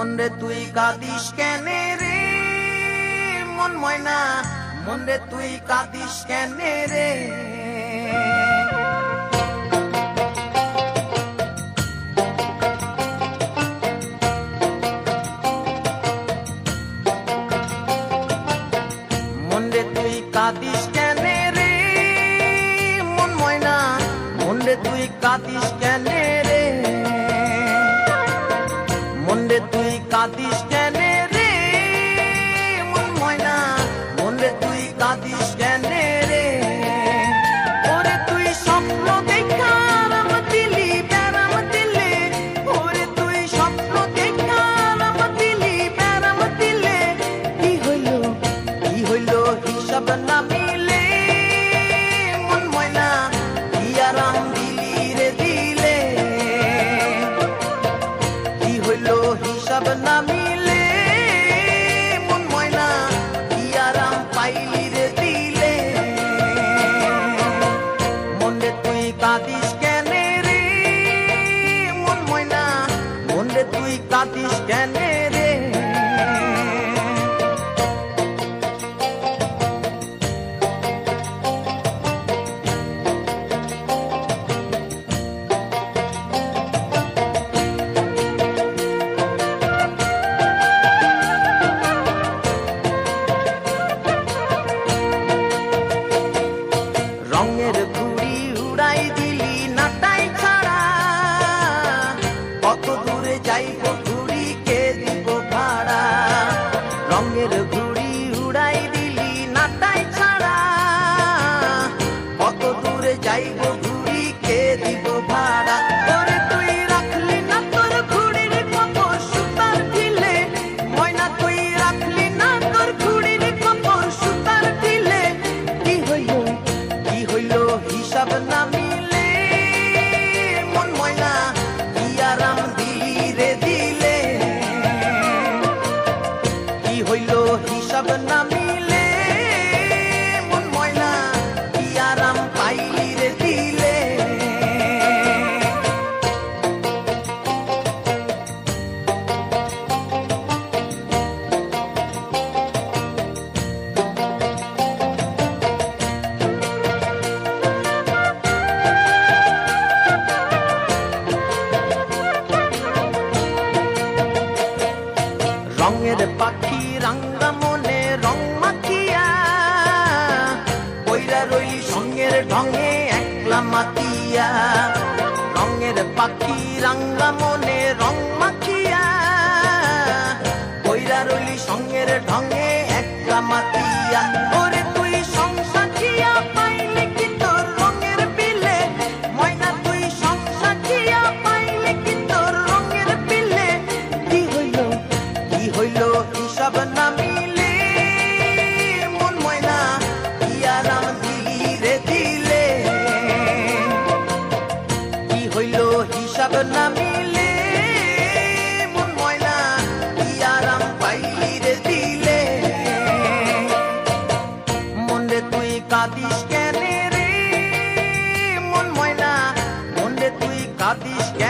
মন রে তুই কাঁদিস কেনে রে? মন ময়না মন রে তুই কাঁদিস কেনে রে? কাঁদিস কেনে রে? মন ময়না মন রে তুই কাঁদিস কেনে 啊 তুই কাঁদিস কেনে? হইল? কি হইল? হিসাব না মিলে মন ময়না কি আরাম দিলে। কি হইল? হিসাব না মিলে ঢঙে একলা মাতিয়া রঙের পাখি রাঙ্গা সাধন না মিলে, মন ময়লা কি আরাম পাইরে দিলে। মন রে তুই কাঁদিস কেন রে? মন ময়লা মন রে তুই কাঁদিস কেন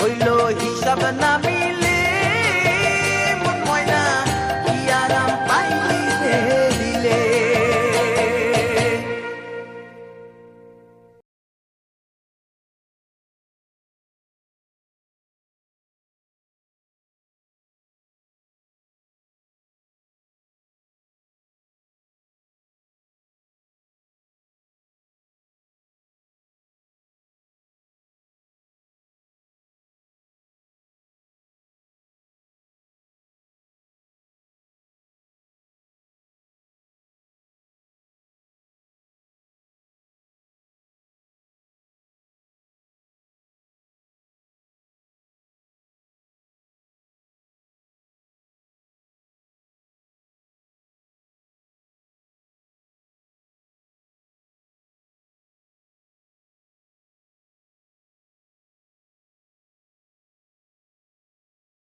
হইল হিসাব নামি